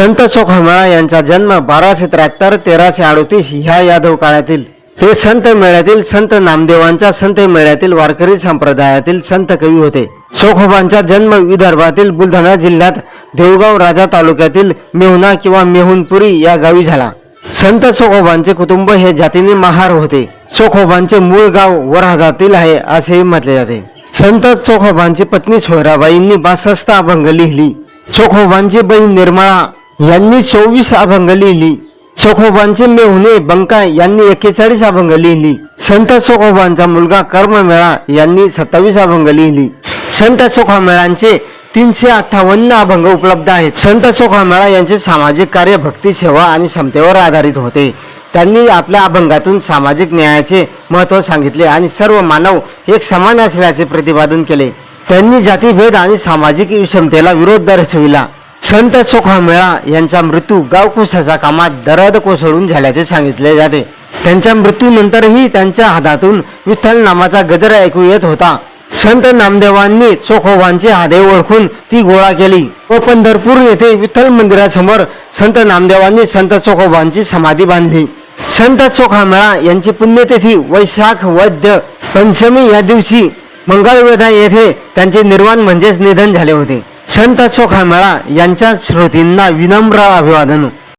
संत सोखामेळा यांचा जन्म बाराशे त्र्याहत्तर तेराशे अडोतीस ह्या यादव काळातील. ते संत मेळ्यातील संत नामदेवांच्या संत मेळ्यातील वारकरी संप्रदायातील संत कवी होते. चोखोबांचा जन्म विदर्भातील बुलढाणा जिल्ह्यात देवगाव राजा तालुक्यातील मेहुना किंवा मेहुनपुरी या गावी झाला. संत सोखोबांचे कुटुंब हे जातीने महार होते. सोखोबांचे मूळ गाव वराहातील आहे असेही म्हटले जाते. संत चोखोबांची पत्नी सोयराबाईंनी बासस्ता अभंग लिहिली. चोखोबांची बहीण निर्मळा यांनी चोवीस अभंग लिहिली. चोखोबांचे मेहुणे बंका यांनी एक्केचाळीस अभंग लिहिली. संत चोखोबांचा मुलगा कर्ममेळा यांनी सत्तावीस अभंग लिहिली. संत चोखामेळांचे तीनशे अठ्ठावन्न अभंग उपलब्ध आहेत. संत चोखामेळा यांचे सामाजिक कार्य भक्ती सेवा आणि क्षमतेवर आधारित होते. त्यांनी आपल्या अभंगातून सामाजिक न्यायाचे महत्त्व सांगितले आणि सर्व मानव एक समान असल्याचे प्रतिपादन केले. त्यांनी जातीभेद आणि सामाजिक विषमतेला विरोध दर्शविला. संत सोखामेळा यांचा मृत्यू गावकुशाच्या कामात दरद कोसळून झाल्याचे सांगितले जाते. त्यांच्या मृत्यूनंतरही त्यांच्या हातातून विठ्ठल नामाचा गजर ऐकू येत होता. संत नामदेवांनी चोखोबांचे हादे ओळखून ती गोळा केली. व पंढरपूर येथे विठ्ठल मंदिरासमोर संत नामदेवांनी संत चोखोबांची समाधी बांधली. संत चोखामेळा यांची पुण्यतिथी वैशाख वैद्य पंचमी या दिवशी मंगळवेधा येथे त्यांचे निर्वाण म्हणजेच निधन झाले होते. संत चोखामेळा यांच्या श्रोतींना विनम्र अभिवादन.